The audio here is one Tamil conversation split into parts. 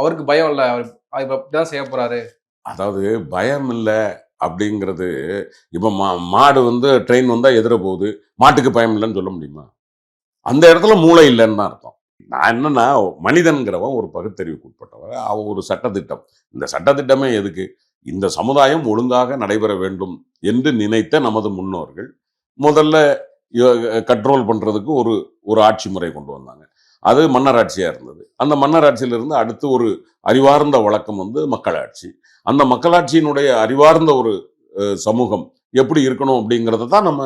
அவருக்கு பயம் இல்லை. அவர் தான் செய்ய போறாரு. அதாவது பயம் இல்லை அப்படிங்கிறது இப்போ மா மாடு வந்து ட்ரெயின் வந்தால் எதிர போகுது. மாட்டுக்கு பயம் இல்லைன்னு சொல்ல முடியுமா? அந்த இடத்துல மூளை இல்லைன்னு தான் அர்த்தம். நான் என்னன்னா மனிதன்கிறவன் ஒரு பகுத்தறிவுக்கு உட்பட்டவன். அவன் ஒரு சட்டத்திட்டம். இந்த சட்டத்திட்டமே எதுக்கு? இந்த சமுதாயம் ஒழுங்காக நடைபெற வேண்டும் என்று நினைத்த நமது முன்னோர்கள் முதல்ல கண்ட்ரோல் பண்ணுறதுக்கு ஒரு ஒரு ஆட்சி முறை கொண்டு வந்தாங்க. அது மன்னராட்சியாக இருந்தது. அந்த மன்னர் ஆட்சியிலிருந்து அடுத்து ஒரு அறிவார்ந்த வழக்கம் வந்து மக்களாட்சி. அந்த மக்களாட்சியினுடைய அறிவார்ந்த ஒரு சமூகம் எப்படி இருக்கணும் அப்படிங்கிறத தான் நம்ம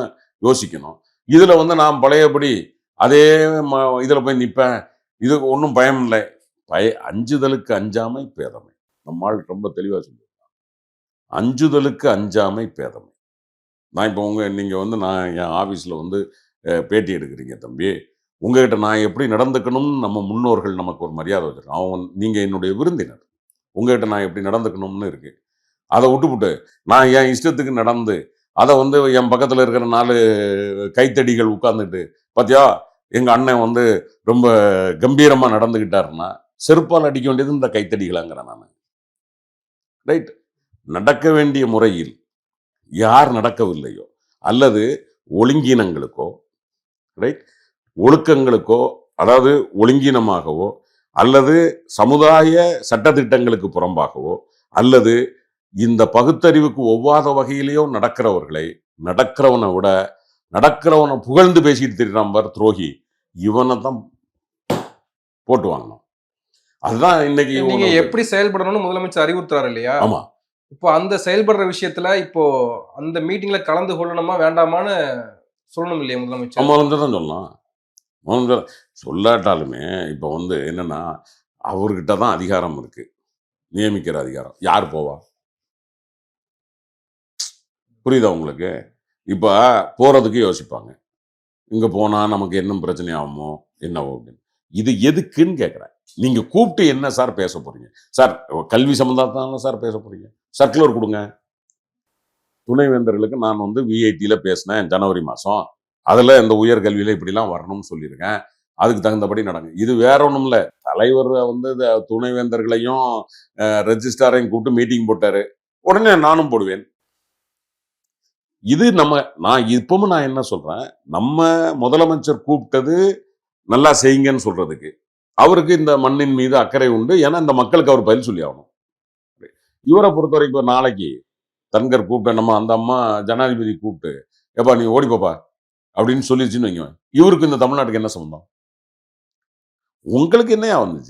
யோசிக்கணும். இதில் வந்து நான் பழையபடி அதே ம இதில் போய் நிற்பேன் இது ஒன்றும் பயம் இல்லை. பய அஞ்சுதலுக்கு அஞ்சாமை பேதமை. நம்மால் ரொம்ப தெளிவாக சொல்லியிருக்கான் அஞ்சுதலுக்கு அஞ்சாமை பேதமை. நான் இப்போ உங்கள் நீங்கள் வந்து நான் என் ஆஃபீஸில் வந்து பேட்டி எடுக்கிறீங்க தம்பி. உங்ககிட்ட நான் எப்படி நடந்துக்கணும்னு நம்ம முன்னோர்கள் நமக்கு ஒரு மரியாதை வச்சுருக்கோம் அவன் நீங்கள் என்னுடைய விருந்தினர். உங்ககிட்ட நான் எப்படி நடந்துக்கணும்னு இருக்கு. அதை விட்டுப்புட்டு நான் என் இஷ்டத்துக்கு நடந்து அதை வந்து என் பக்கத்தில் இருக்கிற நாலு கைத்தடிகள் உட்காந்துட்டு பார்த்தியா எங்கள் அண்ணன் வந்து ரொம்ப கம்பீரமாக நடந்துக்கிட்டாருன்னா செருப்பால் அடிக்க வேண்டியது இந்த கைத்தடிகளாங்கிறேன் நான். ரைட். நடக்க வேண்டிய முறையில் யார் நடக்கவில்லையோ அல்லது ஒழுங்கினங்களுக்கோ ரைட். ஒழுக்கங்களுக்கோ அதாவது ஒழுங்கீனமாகவோ அல்லது சமுதாய சட்டதிட்டங்களுக்கு புறம்பாகவோ அல்லது இந்த பகுத்தறிவுக்கு ஒவ்வாத வகையிலேயோ நடக்கிறவர்களை நடக்கிறவனை விட நடக்கிறவனை புகழ்ந்து பேசிட்டு திரிறான் பார் துரோகி இவனை தான் போட்டு வாங்கணும். அதுதான் இன்னைக்கு நீங்க. எப்படி செயல்படணும்னு முதலமைச்சர் அறிவுறுத்துறாரு இல்லையா? ஆமா. இப்போ அந்த செயல்படுற விஷயத்துல இப்போ அந்த மீட்டிங்ல கலந்து கொள்ளணுமா வேண்டாமான்னு சொல்லணும் இல்லையா முதலமைச்சர்? வந்து தான் சொல்லலாம் முதல்ல சொல்லாட்டாலுமே இப்போ வந்து என்னென்னா அவர்கிட்ட தான் அதிகாரம் இருக்குது நியமிக்கிற அதிகாரம். யார் போவா? புரியுதா உங்களுக்கு? இப்போ போகிறதுக்கு யோசிப்பாங்க. இங்கே போனால் நமக்கு என்ன பிரச்சனை ஆகுமோ என்னவோ அப்படின்னு. இது எதுக்குன்னு கேட்குறேன் நீங்கள் கூப்பிட்டு என்ன சார் பேச போகிறீங்க சார் கல்வி சம்பந்தத்தான சார் பேச போகிறீங்க சர்க்குலர் கொடுங்க. துணைவேந்தர்களுக்கு நான் வந்து விஐடியில் பேசினேன் ஜனவரி மாதம் அதில் இந்த உயர்கல்வியில் இப்படிலாம் வரணும்னு சொல்லியிருக்கேன். அதுக்கு தகுந்தபடி நடங்க. இது வேற ஒன்றும் இல்லை. தலைவர் வந்து இந்த துணைவேந்தர்களையும் ரெஜிஸ்டாரையும் கூப்பிட்டு மீட்டிங் போட்டாரு. உடனே நானும் போடுவேன். இது நம்ம நான் இப்பவும் நான் என்ன சொல்றேன்? நம்ம முதலமைச்சர் கூப்பிட்டது நல்லா செய்யுங்கன்னு சொல்றதுக்கு. அவருக்கு இந்த மண்ணின் மீது அக்கறை உண்டு. ஏன்னா இந்த மக்களுக்கு அவர் பதில் சொல்லி ஆகணும். இவரை பொறுத்த வரைக்கும் நாளைக்கு தன்கர் கூப்பிட்ட நம்ம அந்த அம்மா ஜனாதிபதி கூப்பிட்டு எப்பா நீ ஓடி அப்படின்னு சொல்லிடுச்சுன்னு வைங்க. இவருக்கு இந்த தமிழ்நாட்டுக்கு என்ன சம்மந்தம் உங்களுக்கு என்னையா வந்துச்சு?